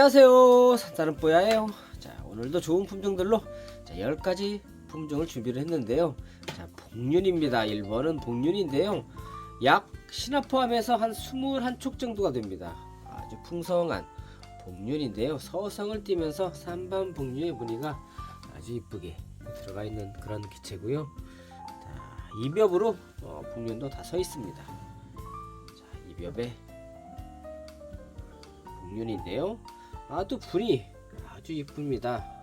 안녕하세요. 산다른 뽀야예요. 자 오늘도 좋은 품종들로 자 10가지 품종을 준비를 했는데요. 자 복륜입니다. 1번은 복륜인데요. 약 신화 포함해서 한 21촉 정도가 됩니다. 아주 풍성한 복륜인데요. 서성을 띠면서 삼반 복륜의 무늬가 아주 이쁘게 들어가 있는 그런 기체고요. 자 이벽으로 어, 복륜도 다 서 있습니다. 자 이벽에 복륜인데요 아또 분이 아주 이쁩니다. 자,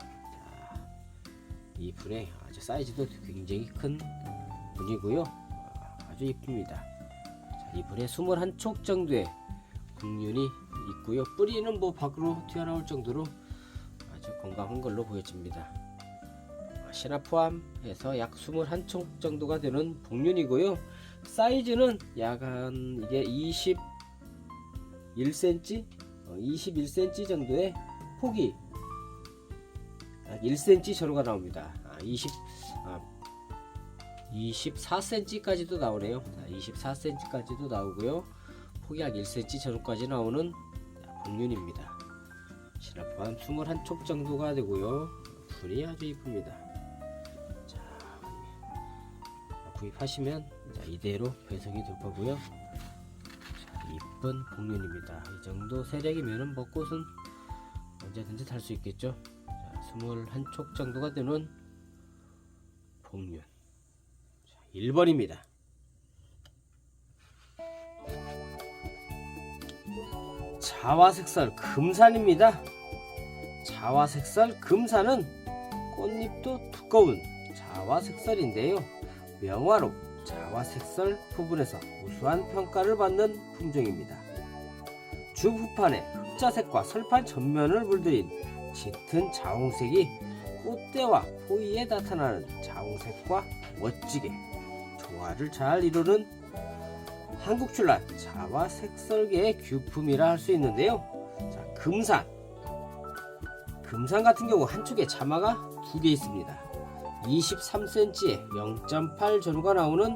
이 분의 아주 사이즈도 굉장히 큰 분이고요. 아, 아주 이쁩니다. 자, 이 분에 21촉 정도의 국륜이 있고요. 뿌리는 뭐 밖으로 튀어나올 정도로 아주 건강한 걸로 보여집니다. 아, 신화 포함해서 약 21촉 정도가 되는 복륜이고요. 사이즈는 약 한 이게 21cm 21cm 어, 정도의 폭이 약 1cm 저로가 나옵니다. 아, 20, 아, 24cm까지도 나오네요. 24cm까지도 나오고요. 폭이 약 1cm 저로까지 나오는 복륜입니다. 신화포 한 21촉 정도가 되고요. 불이 아주 이쁩니다. 자, 구입하시면 자, 이대로 배송이 될 거고요. 자, 이쁜 복륜입니다. 이 정도 세력이면은 벚꽃은 언제든지 탈 수 있겠죠. 자, 21촉 정도가 되는 복륜. 자, 1번입니다. 자화색설 금산입니다. 자화색설 금산은 꽃잎도 두꺼운 자화색설인데요. 명화로 자화색설 부분에서 우수한 평가를 받는 품종입니다. 주후판에 흑자색과 설판 전면을 물들인 짙은 자홍색이 꽃대와 포위에 나타나는 자홍색과 멋지게 조화를 잘 이루는 한국출란 자화색설계의 규품이라 할 수 있는데요. 자, 금산. 금산 같은 경우 한쪽에 자마가 두 개 있습니다. 23cm에 0.8 전후가 나오는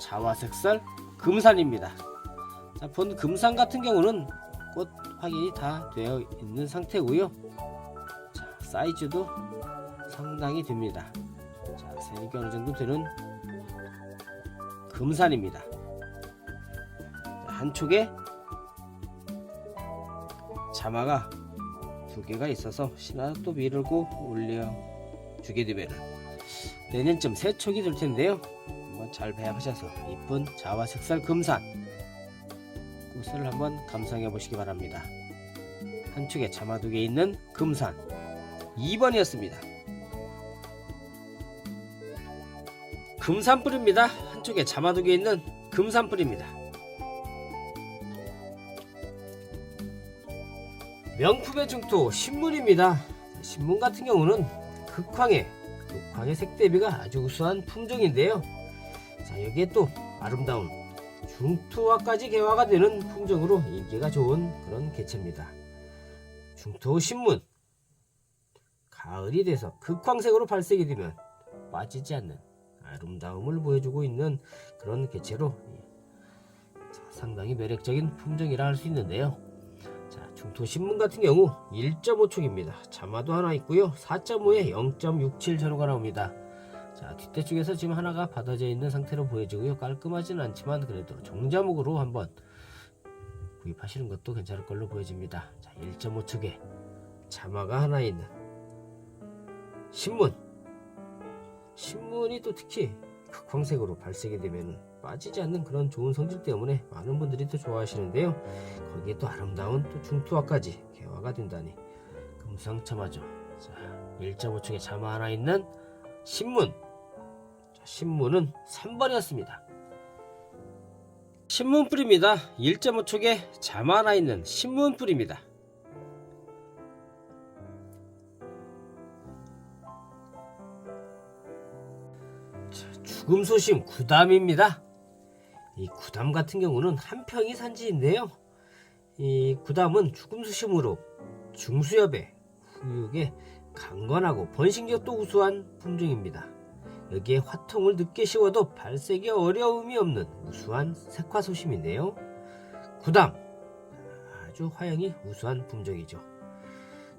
자화색설 금산입니다. 자, 본 금산 같은 경우는 꽃 확인이 다 되어 있는 상태고요. 자, 사이즈도 상당히 됩니다. 자, 색이 어느 정도 되는 금산입니다. 자, 한쪽에 자마가 두 개가 있어서 신화도 미르고 올려 되면 내년쯤 새 촉이 될 텐데요. 한번 잘 배합하셔서 이쁜 자화 색살 금산 꽃을 한번 감상해 보시기 바랍니다. 한쪽에 자마 두개 있는 금산 2번이었습니다. 금산뿔입니다. 한쪽에 자마 두개 있는 금산뿔입니다. 명품의 중토 신문입니다. 신문 같은 경우는 극황의 극황의 색 대비가 아주 우수한 품종인데요. 자 여기에 또 아름다운 중투화까지 개화가 되는 품종으로 인기가 좋은 그런 개체입니다. 중투 신문 가을이 돼서 극황색으로 발색이 되면 빠지지 않는 아름다움을 보여주고 있는 그런 개체로 상당히 매력적인 품종이라 할 수 있는데요. 자, 중토 신문 같은 경우 1.5촉입니다. 자마도 하나 있고요. 4.5에 0.67 전후가 나옵니다. 자, 뒷대 쪽에서 지금 하나가 받아져 있는 상태로 보여지고요. 깔끔하지는 않지만 그래도 종자목으로 한번 구입하시는 것도 괜찮을 걸로 보여집니다. 자, 1.5촉에 자마가 하나 있는 신문. 신문이 또 특히 극황색으로 발색이 되면 빠지지 않는 그런 좋은 성질 때문에 많은 분들이 또 좋아하시는데요. 거기에 또 아름다운 또 중투화까지 개화가 된다니 금상첨화죠. 자, 1.5층에 자마 하나 있는 신문. 자, 신문은 3번이었습니다. 신문뿔입니다. 1.5촉에 자마 하나 있는 신문뿔입니다. 자, 죽음 소심 구담입니다. 이 구담 같은 경우는 한 평이 산지인데요. 이 구담은 죽음 수심으로 중수엽에 후육에 강건하고 번식력도 우수한 품종입니다. 여기에 화통을 늦게 씌워도 발색에 어려움이 없는 우수한 색화 소심인데요. 구담 아주 화형이 우수한 품종이죠.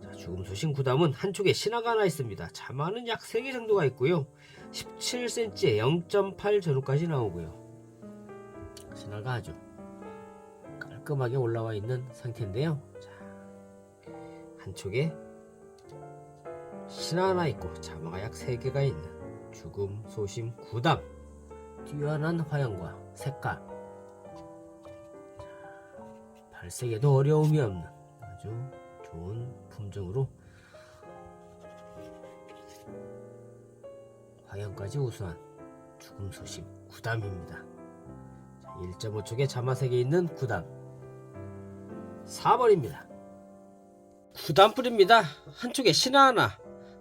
자, 죽음 소신 구담은 한쪽에 신화가 하나 있습니다. 자마는 약 3개 정도가 있고요. 17cm에 0.8 전후까지 나오고요. 신화가 아주 깔끔하게 올라와 있는 상태인데요. 자, 한쪽에 신화 하나 있고 자마가 약 3개가 있는 죽음 소심 구담 뛰어난 화형과 색깔 발색에도 어려움이 없는 아주 좋은 품종으로 화형까지 우수한 죽음 소심 구담입니다. 1.5촉의 자마색에 있는 구담 4번입니다. 구담뿔입니다. 한쪽에 신화 하나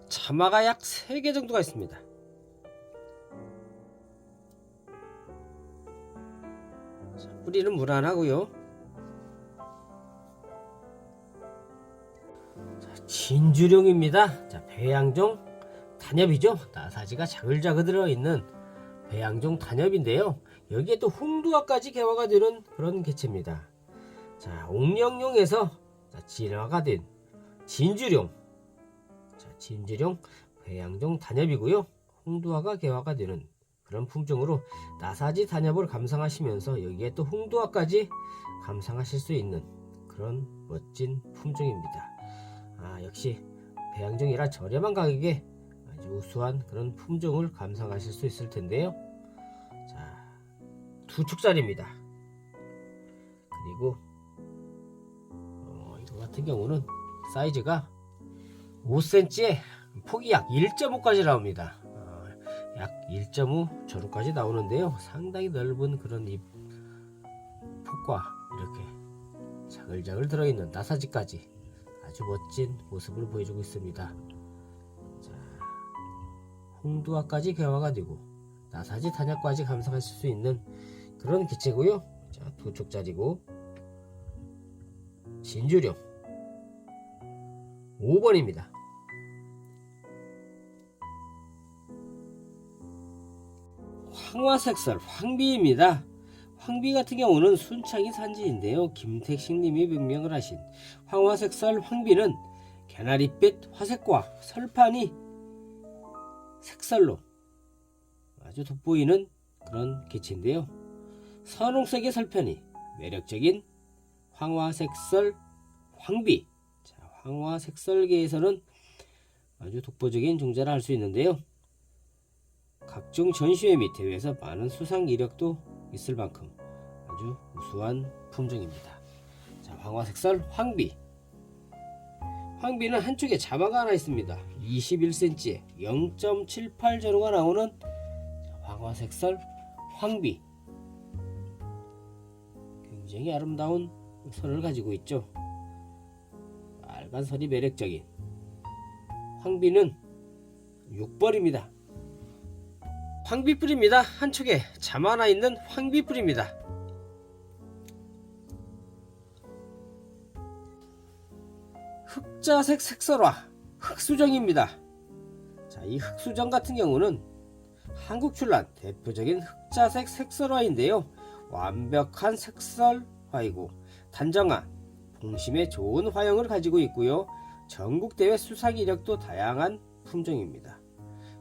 자마가 약 3개 정도가 있습니다. 자, 뿌리는 무난하고요. 자, 진주룡입니다. 자, 배양종 단엽이죠. 나사지가 자글자글 들어있는 배양종 단엽인데요. 여기에 또 홍두화까지 개화가 되는 그런 개체입니다. 자, 옥령용에서 자, 진화가 된 진주룡. 자, 진주룡 배양종 단엽이고요. 홍두화가 개화가 되는 그런 품종으로 나사지 단엽을 감상하시면서 여기에 또 홍두화까지 감상하실 수 있는 그런 멋진 품종입니다. 아, 역시 배양종이라 저렴한 가격에 아주 우수한 그런 품종을 감상하실 수 있을 텐데요. 자, 두 축짜리입니다. 그리고 어, 이거 같은 경우는 사이즈가 5cm에 폭이 약 1.5까지 나옵니다. 어, 약 1.5 저루까지 나오는데요. 상당히 넓은 그런 잎 폭과 이렇게 자글자글 들어있는 나사지까지 아주 멋진 모습을 보여주고 있습니다. 자, 홍두화까지 개화가 되고 나사지 단약까지 감상하실 수 있는 그런 기체고요. 자, 두 쪽짜리고 진주령 5번입니다. 황화색설 황비입니다. 황비 같은 경우는 순창이 산지인데요. 김택식 님이 명명을 하신 황화색설 황비는 개나리빛 화색과 설판이 색설로 아주 돋보이는 그런 개체인데요. 선홍색의 설편이 매력적인 황화색설 황비. 자, 황화색설계에서는 아주 독보적인 종자를 할수 있는데요. 각종 전시회 및 대회에서 많은 수상 이력도 있을 만큼 아주 우수한 품종입니다. 자, 황화색설 황비. 황비는 한쪽에 자마가 하나 있습니다. 21cm에 0.78 전후가 나오는 황화색설 황비. 굉장히 아름다운 선을 가지고 있죠. 빨간 선이 매력적인 황비는 6번입니다. 황비뿔입니다. 한쪽에 잠 하나 있는 황비뿔입니다. 흑자색 색설화 흑수정입니다. 자, 이 흑수정 같은 경우는 한국 출란 대표적인 흑자색 색설화인데요. 완벽한 색설화이고 단정한 봉심에 좋은 화형을 가지고 있고요. 전국대회 수상 이력도 다양한 품종입니다.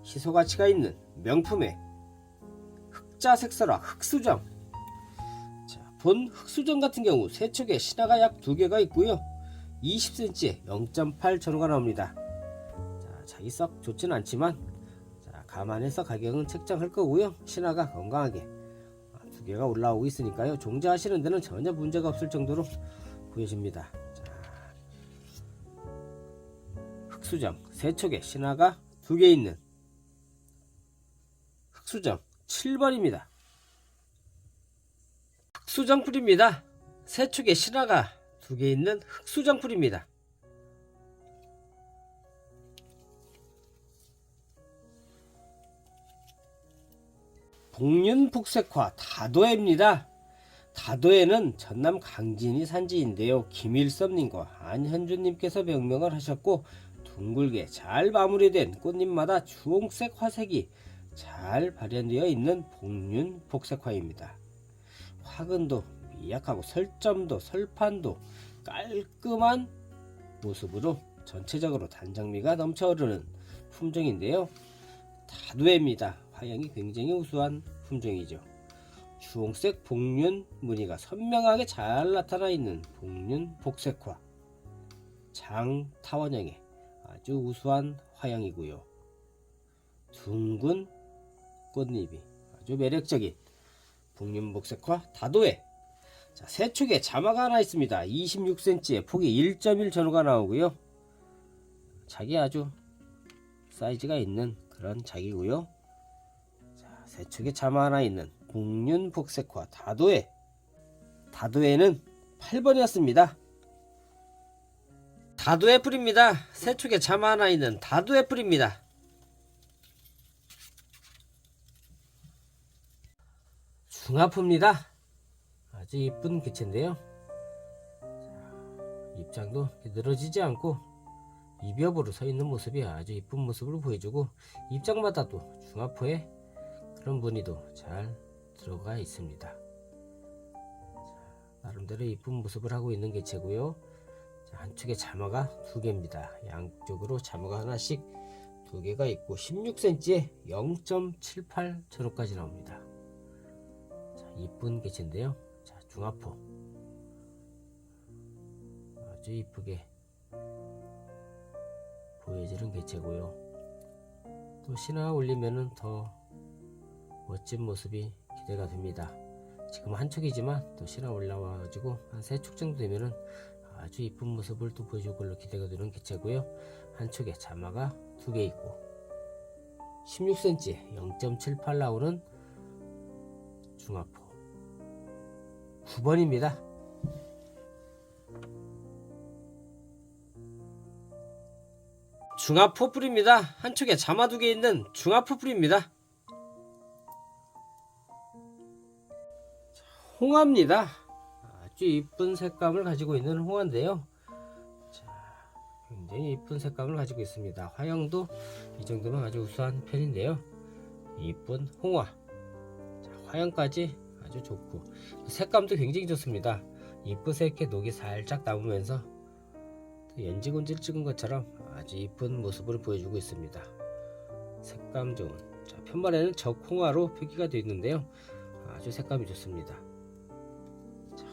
희소 가치가 있는 명품의 흑자 색설화 흑수정. 자, 본 흑수정 같은 경우 세척에 신화가 약두 개가 있고요. 20cm에 0.8 전후가 나옵니다. 자, 자기 썩 좋지는 않지만 자, 감안해서 가격은 책정할 거고요. 신화가 건강하게 아, 두 개가 올라오고 있으니까요. 종자하시는 데는 전혀 문제가 없을 정도로 보여집니다. 자, 흑수정 세척에 신화가 두 개 있는 흑수정 7번입니다. 흑수정풀입니다. 세축에 신화가 두 개 있는 흑수정풀입니다. 복륜북색화 다도해입니다. 다도해는 전남 강진이 산지인데요. 김일섭님과 안현주님께서 명명을 하셨고 둥글게 잘 마무리된 꽃잎마다 주홍색 화색이 잘 발현되어 있는 복륜 복색화입니다. 화근도 미약하고 설점도 설판도 깔끔한 모습으로 전체적으로 단장미가 넘쳐흐르는 품종인데요. 다두입니다. 화양이 굉장히 우수한 품종이죠. 주홍색 복륜 무늬가 선명하게 잘 나타나 있는 복륜 복색화 장 타원형의 아주 우수한 화양이고요. 둥근 꽃잎이 아주 매력적인 복륜 복색화 다도해 자, 새촉에 자마가 하나 있습니다. 26cm에 폭이 1.1 전후가 나오고요. 자기 아주 사이즈가 있는 그런 작이고요. 자, 새촉에 자마 하나 있는 복륜 복색화 다도해 다도해는 8번이었습니다. 다도해 뿌립니다. 새촉에 자마 하나 있는 다도해 뿌립니다. 중화포입니다. 아주 이쁜 개체인데요. 자, 입장도 늘어지지 않고 이비업으로 서 있는 모습이 아주 이쁜 모습을 보여주고 입장마다 도 중화포에 그런 무늬도 잘 들어가 있습니다. 자, 나름대로 이쁜 모습을 하고 있는 개체고요. 자, 한쪽에 자마가 두 개입니다. 양쪽으로 자마가 하나씩 두 개가 있고 16cm에 0.78 전후까지 나옵니다. 자, 이쁜 개체인데요. 자, 중화포. 아주 이쁘게 보여지는 개체고요. 또 신화 올리면은 더 멋진 모습이 기대가 됩니다. 지금 한 촉이지만 또 신화 올라와가지고 한세촉 정도 되면은 아주 이쁜 모습을 또 보여줄 걸로 기대가 되는 개체고요. 한 촉에 자마가 두 개 있고 16cm 0.78 나오는 중화포 9번입니다. 중화포 뿌리입니다. 한쪽에 자마 두 개 있는 중화포 뿌리입니다. 홍합니다. 아주 이쁜 색감을 가지고 있는 홍화인데요. 자, 굉장히 이쁜 색감을 가지고 있습니다. 화형도 이 정도면 아주 우수한 편인데요. 이쁜 홍화. 자, 화형까지 아주 좋고 색감도 굉장히 좋습니다. 이쁘게 녹이 살짝 남으면서 연지곤지를 찍은 것처럼 아주 이쁜 모습을 보여주고 있습니다. 색감 좋은 자, 편말에는 적홍화로 표기가 되어 있는데요. 아주 색감이 좋습니다.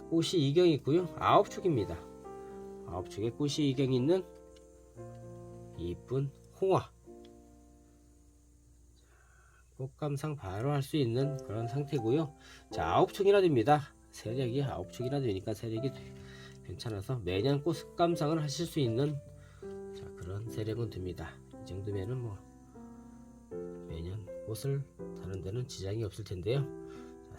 자, 꽃이 이경이 있고요. 아홉 축입니다. 아홉 축에 꽃이 이경이 있는 이쁜 홍화. 꽃감상 바로 할 수 있는 그런 상태고요. 자, 아홉 축이나 됩니다. 세력이 아홉 축이나 되니까 세력이 괜찮아서 매년 꽃감상을 하실 수 있는 자, 그런 세력은 됩니다. 이 정도면은 뭐 매년 꽃을 다는 데는 지장이 없을 텐데요.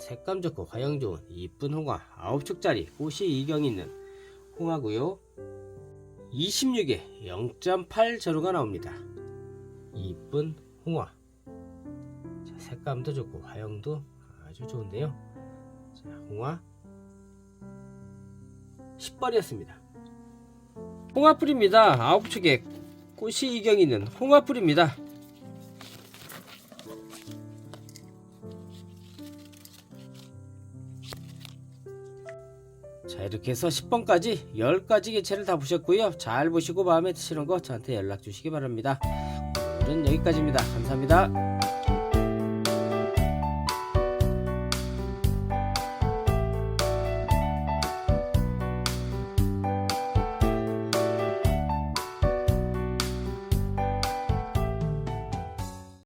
자, 색감 좋고 화형 좋은 이쁜 홍화 아홉 축짜리 꽃이 이경 있는 홍화고요. 26에 0.8 전후가 나옵니다. 이쁜 홍화. 자, 색감도 좋고 화형도 아주 좋은데요. 자, 홍화 10번이었습니다. 홍화풀입니다. 아홉 축에 꽃이 이경 있는 홍화풀입니다. 자 이렇게 해서 10번까지 10가지 개체를 다 보셨고요. 잘 보시고 마음에 드시는 거 저한테 연락 주시기 바랍니다. 오늘은 여기까지입니다. 감사합니다.